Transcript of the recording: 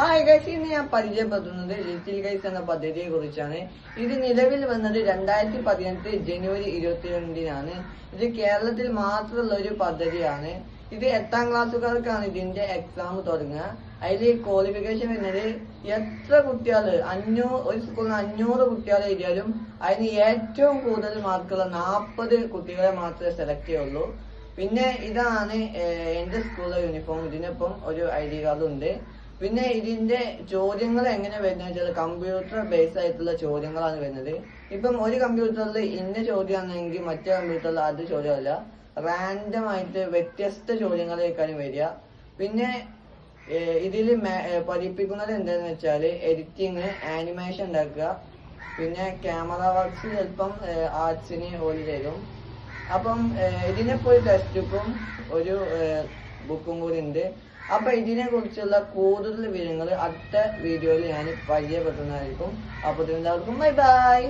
Hi guys ഇന്ന് ഞാൻ പരിചയപ്പെടുത്തുന്നത് ലിറ്റിൽ ഗൈസ് എന്ന പദ്ധതിയെ കുറിച്ചാണ്. ഇത് നിലവിൽ വന്നത് രണ്ടായിരത്തി പതിനെട്ട് ജനുവരി ഇരുപത്തിരണ്ടിനാണ്. ഇത് കേരളത്തിൽ മാത്രമുള്ള ഒരു പദ്ധതിയാണ്. ഇത് എട്ടാം ക്ലാസ്സുകാർക്കാണ് ഇതിന്റെ എക്സാം തുടങ്ങുക. അതിൽ ക്വാളിഫിക്കേഷൻ വരുന്നത് എത്ര കുട്ടികൾ അഞ്ഞൂ ഒരു സ്കൂളിൽ അഞ്ഞൂറ് കുട്ടികൾ എഴുതിയാലും അതിന് ഏറ്റവും കൂടുതൽ മാർക്കുള്ള നാൽപ്പത് കുട്ടികളെ മാത്രമേ സെലക്ട് ചെയ്യുള്ളൂ. പിന്നെ ഇതാണ് എന്റെ സ്കൂളിലെ യൂണിഫോം ഇതിനൊപ്പം ഒരു ഐ ഡി കാർഡും ഉണ്ട് പിന്നെ ഇതിന്റെ ചോദ്യങ്ങൾ എങ്ങനെ വരുന്നത് വെച്ചാൽ കമ്പ്യൂട്ടർ ബേസ് ആയിട്ടുള്ള ചോദ്യങ്ങളാണ് വരുന്നത്. ഇപ്പം ഒരു കമ്പ്യൂട്ടറിൽ ഇന്ന ചോദ്യമാണെങ്കിൽ മറ്റേ കമ്പ്യൂട്ടറിൽ അത് ചോദ്യമല്ല. റാൻഡം ആയിട്ട് വ്യത്യസ്ത ചോദ്യങ്ങളേക്കാണ് വരിക. പിന്നെ ഇതിൽ പഠിപ്പിക്കുന്നത് എന്താന്ന് വെച്ചാൽ എഡിറ്റിങ് ആനിമേഷൻ ഉണ്ടാക്കുക. പിന്നെ ക്യാമറ വർക്ക്സ് ചിലപ്പം ആർട്സിന് ഓൽ തരും. അപ്പം ഇതിനെ ഒരു ടെസ്റ്റ് ബുക്കും ഒരു ബുക്കും കൂടി ഉണ്ട്. അപ്പൊ ഇതിനെ കുറിച്ചുള്ള കൂടുതൽ വിവരങ്ങൾ അടുത്ത വീഡിയോയിൽ ഞാൻ പരിചയപ്പെടുത്തുന്നതായിരിക്കും. അപ്പൊ എല്ലാവർക്കും ബൈ ബൈ.